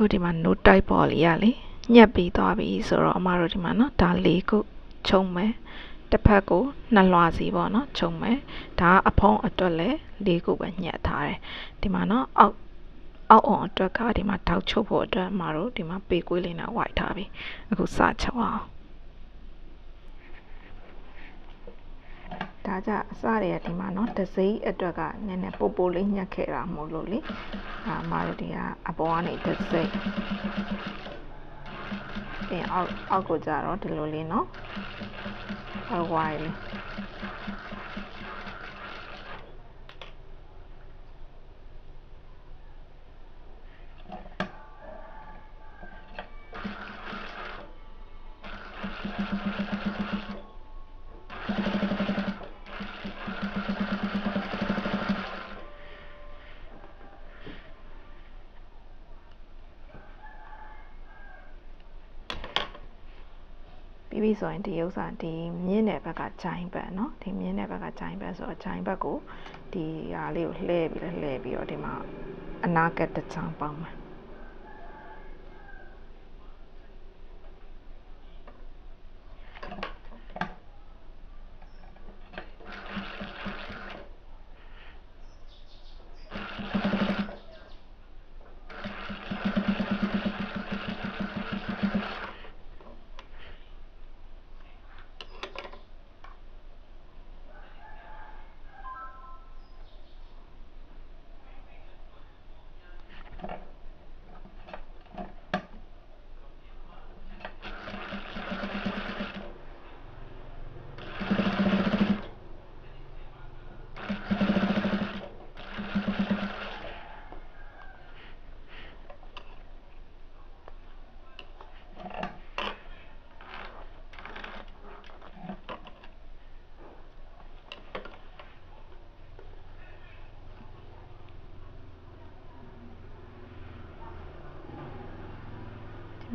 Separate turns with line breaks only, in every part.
အခုဒီမှာ no type ပေါ်လေးရလေညက်ပြီးသွားပြီဆိုတော့အမတို့ဒီမှာနော်ဒါလေးခုခြုံမယ်တစ်ဖက်ကိုနှစ်လွှာစီပေါ့နော်ခြုံမယ်ဒါကအဖုံးအတွက်လည်းလေးခုပဲညက်ထားတယ်ဒီမှာနော်အောက်အောက်အောင်အတွက်ကဒီမှာတောက်ချုပ်ဖို့အတွက်အမတို့ဒီမှာပေကွေးလေးနဲ့ဝိုက်ထားပြီအခုစချုပ်အောင် ဒါကြအစတွေကဒီမှာเนาะဒစိမ့်အတွက်ကနည်းနည်းပိုပိုလေးညှက်ခဲ့တာမဟုတ်လို့လေဒါအမတို့ဒီကအပေါ်ကနေဒစိမ့်ပြန်အောက်အောက်ကိုကြတော့ဒီလိုလေးเนาะအဝိုင်းလေး ပြီးပြီဆိုရင်ဒီဥစ္စာဒီမြင်းတဲ့ဘက်ကဂျိုင်းဘက်เนาะဒီမြင်းတဲ့ဘက်ကဂျိုင်းဘက်ဆိုတော့ဂျိုင်းဘက်ကိုဒီဟာလေးကိုလှဲပြီးလဲလှဲပြီးတော့ဒီမှာအနာကတစ်ချောင်းပေါင်းမယ်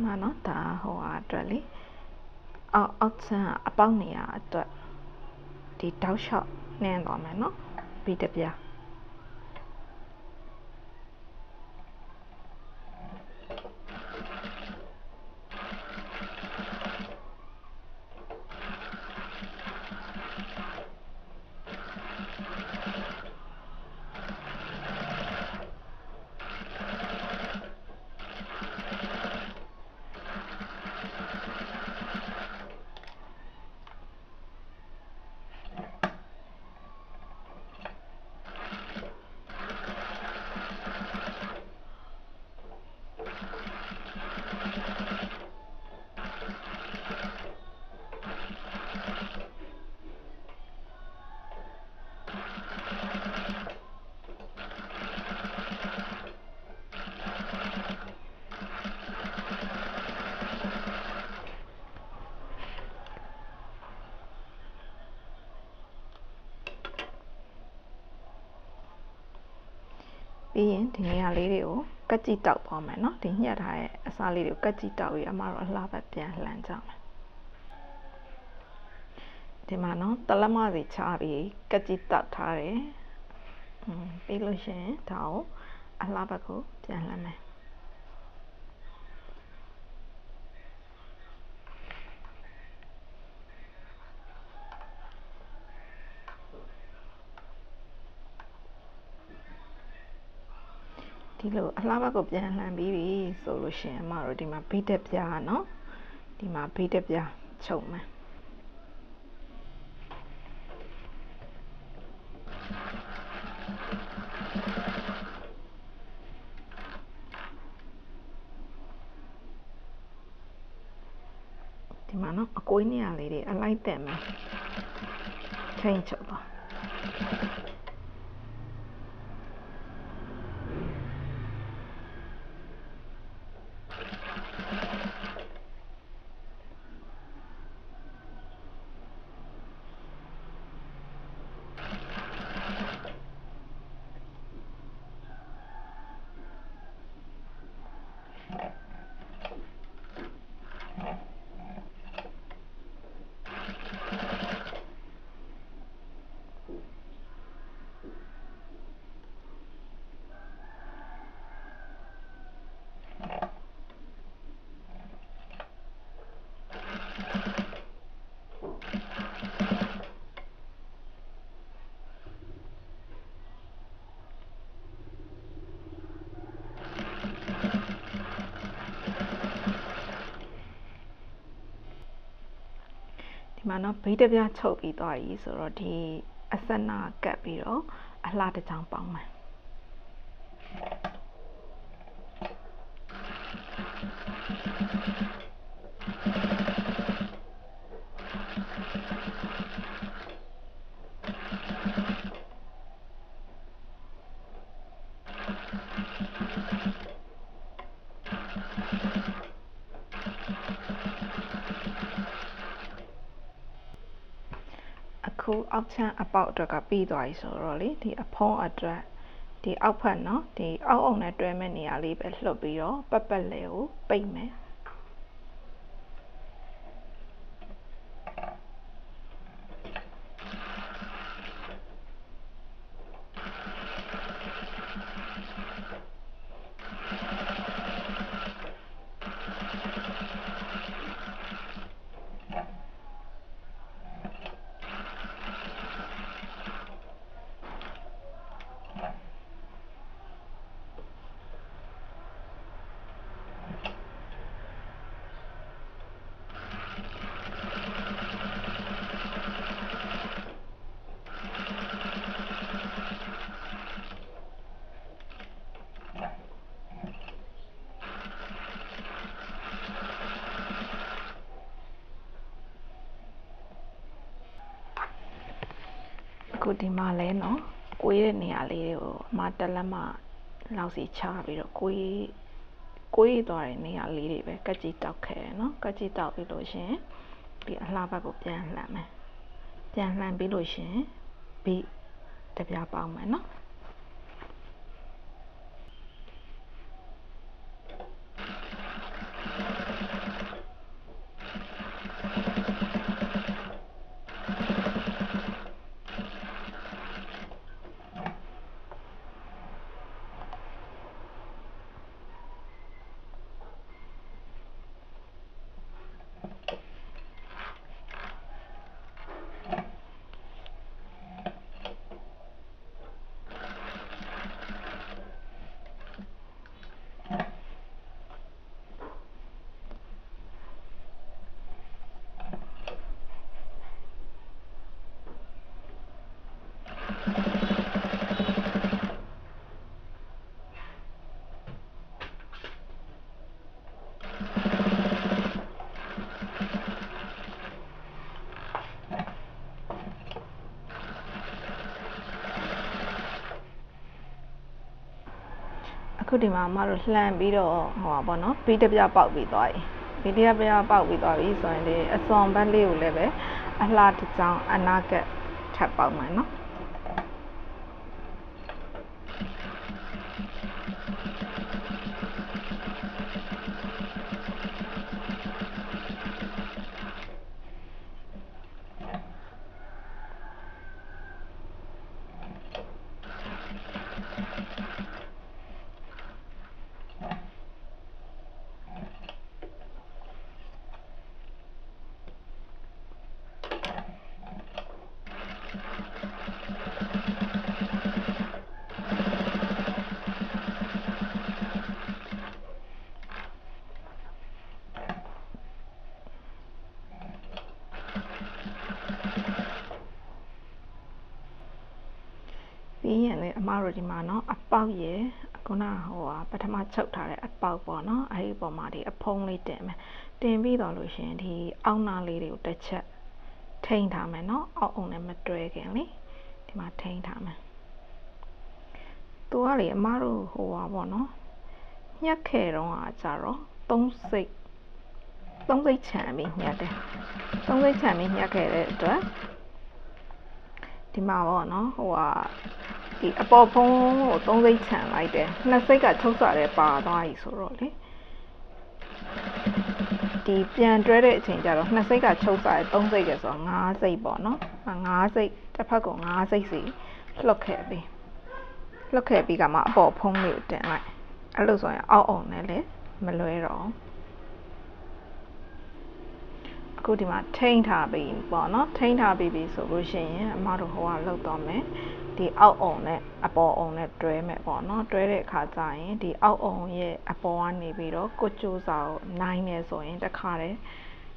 မှာနော်ဒါဟိုဟာအတွက်လေအောက်အောက်ဆန်းအပေါက်နေရာအတွက်ဒီတောက်လျှောက်နင်းသွားမယ်နော်ပြီးတပြား ပြီးရင်ဒီနေရာလေးတွေကိုကက်ကြည့်တောက်သွားမယ်နော်ဒီညှက်ထားတဲ့အစားလေးတွေကိုကက်ကြည့်တောက်ပြီးအမတို့အလှဘက်ပြန်လှန်ကြမယ်ဒီမှာနော်တလက်မစီချပြီးကက်ကြည့်တောက်ထားတယ်ပြီးလို့ရှင်ဒါကိုအလှဘက်ကိုပြန်လှန်မယ် ဒီလိုအလှဘက်ကိုပြန်လှန်ပြီးပြီဆိုလို့ရှိရင်အမတို့ဒီမှာဘိတက်ပြားเนาะဒီမှာဘိတက်ပြားချုပ်မယ်ဒီမှာเนาะအကွေးနေရာလေးတွေအလိုက်တက်မယ်ချိန်ချုပ် မှာနော်ဘိတ်တစ်ပြားချုပ်ပြီးသွားပြီဆိုတော့ဒီအစနာကပ်ပြီးတော့အလှတစ်ချောင်းပေါင်းမယ်အ ခုအောက်ချမ်းအပေါက်အတွက်ကပြီးသွားပြီဆိုတော့လေဒီအဖုံးအတွက်ဒီအောက်ဖက်เนาะဒီအောက်အုံနဲ့တွဲမဲ့နေရာလေးပဲလှုပ်ပြီးတော့ပတ်ပတ်လဲကိုပိတ်မယ် အခုဒီမှာလဲနော်ကိုရတဲ့နေရာလေးတွေကိုမတလက်မလောက်စီချပြီးတော့ကိုရကိုရသွားတဲ့နေရာလေးတွေပဲကက်ကြီးတောက်ခဲ့နော်ကက်ကြီးတောက်ပြီးလို့ရှင်ဒီအလှဘက်ကိုပြန်လှမ်းမယ်ပြန်လှမ်းပြီးလို့ရှင်ဘီတပြားပေါင်းမယ်နော် ခုဒီမှာအမတို့လှန်ပြီးတော့ဟိုပါပေါ့နော်ဘီးတစ်ပြပေါက်ပြီးသွားပြီဘီးတစ်ပြပေါက်ပြီးသွားပြီဆိုရင်ဒီအစွန်ဘက်လေးကိုလည်းပဲအလှတစ်ချောင်းအနာကက်ထပ်ပေါက်မယ်နော်ပြီးရင်လေအမ တို့ဒီမှာเนาะအပေါက်ရယ်ခုနဟိုဟာပထမချုပ်ထားတဲ့အပေါက်ပေါ့နော်အဲဒီပုံမှာဒီအဖုံးလေးတင်မယ်တင်ပြီးတော့လို့ရှင်ဒီအောက်နာလေးတွေကိုတစ်ချက်ထိန်းထားမယ်နော်အောက်အုံနဲ့မတွဲခင်လေဒီမှာထိန်းထားမယ်သူကလေအမတို့ဟိုပါပေါ့နော်ညက်ခဲတော့ကကြတော့သုံးစိတ်သုံးစိတ်ချမ်းပြီးညက်တယ်သုံးစိတ်ချမ်းပြီးညက်ခဲ့တဲ့အတွက်ဒီမှာပေါ့နော်ဟိုဟာ ဒီအပေါ်ဖုံးကိုသုံးစိတ်ခြံလိုက်တယ်နှစ်စိတ်ကချုပ်စာတဲ့ပါသွားပြီဆိုတော့လေဒီပြန်တွဲတဲ့အချိန်ကျတော့နှစ်စိတ်ကချုပ်စာတဲ့သုံးစိတ်ကဆိုတော့၅စိတ်ပေါ့နော်၅စိတ်တစ်ဖက်က၅စိတ်စီလှုပ်ခဲ့ပြီလှုပ်ခဲ့ပြီးကမှအပေါ်ဖုံးလေးကိုတင်လိုက်အဲ့လိုဆိုရင်အောက်အောင်နဲ့လည်းမလွဲတော့အခုဒီမှာထိန်းထားပြီပေါ့နော်ထိန်းထားပြီပြီဆိုလို့ရှိရင်အမတို့ဟိုကလောက်တော့မယ် ဒီအောက်အုံနဲ့အပေါ်အုံနဲ့တွဲမယ်ပေါ့နော်တွဲတဲ့အခါကျရင်ဒီအောက်အုံရဲ့အပေါ်ကနေပြီးတော့ကိုကျိုးစာကိုနိုင်နေဆိုရင်တခါတည်း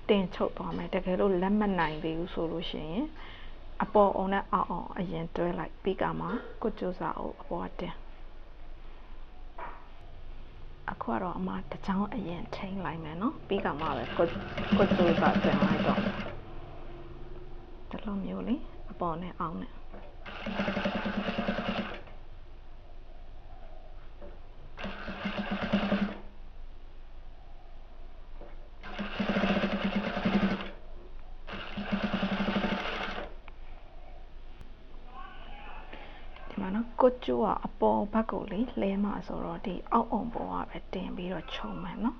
တင်ချုပ်သွားမယ်တကယ်လို့လက်မနိုင်သေးဘူးဆိုလို့ရှိရင်အပေါ်အောင်နဲ့အောက်အောင်အရင်တွဲလိုက်ပြီးကမှကိုကျိုးစာအုပ်အပေါ်တင်အခုကတော့အမတစ်ချောင်းအရင်ထိန်းလိုက်မယ်နော်ပြီးကမှပဲကိုကိုကျိုးစာတင်လိုက်တော့ဒီလိုမျိုးလေးအပေါ်နဲ့အောက်နဲ့ဒီ မှာနော်ကိုကျိုးကအပေါ်ဘက်ကိုလေလဲမှာဆိုတော့ဒီအောက်အောင်ပေါ်ကပဲတင်ပြီးတော့ခြုံမယ်နော်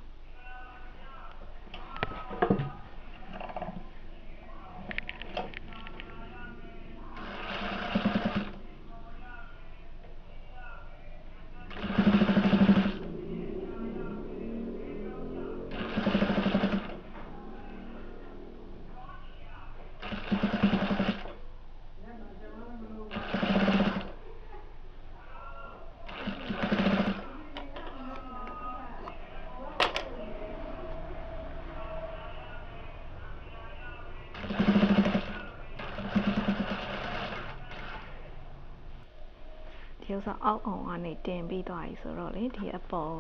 ဒီဥစ္စာအောက်အောင်ကနေတင်ပြီးသွားပြီဆိုတော့လေဒီအပေါ်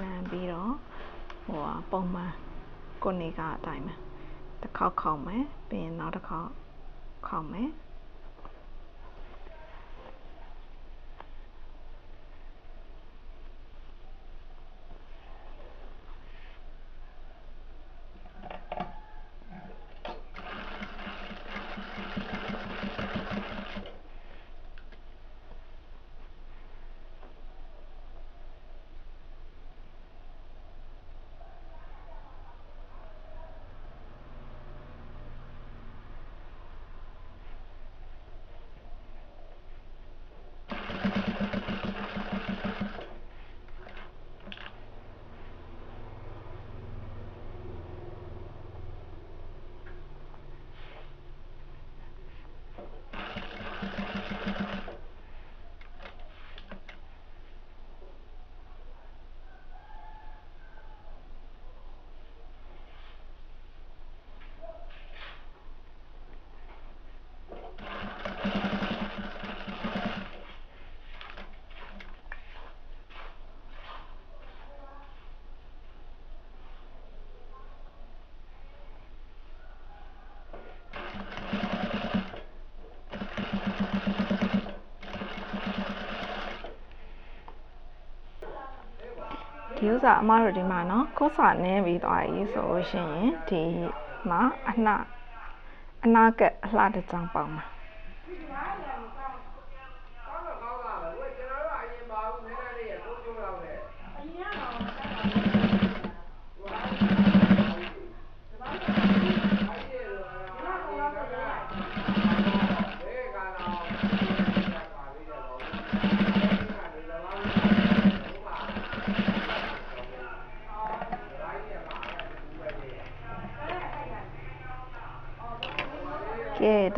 လှန်ပြီးတော့ဟိုဟာပုံမှန်ကိုနေကအတိုင်းပဲတစ်ခေါက်ခေါက်မယ်ပြီးရင်နောက်တစ်ခေါက်ခေါက်မယ် ဒီဥစ္စာအမတို့ဒီမှာနော်ကိုယ်စာနည်းပြီးသွားပြီဆိုလို့ရှိရင်ဒီမှာအနှအနာကအလှတစ်ကြောင်ပေါင်းမှာ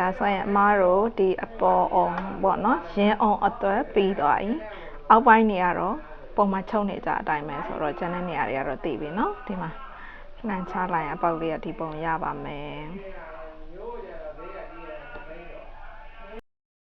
ဒါဆိုရင်အမားတို့ဒီအပေါ်အောင်ပေါ့နော်ရင်းအောင်အတွက်ပြီးသွားပြီအောက်ပိုင်းနေရတော့ပုံမှန်ချုပ်နေကြအတိုင်းပဲဆိုတော့ကျန်တဲ့နေရာတွေကတော့သိပြီနော်ဒီမှာလှန်ချလိုက်ရင်အပေါက်လေးကဒီပုံရပါမယ်။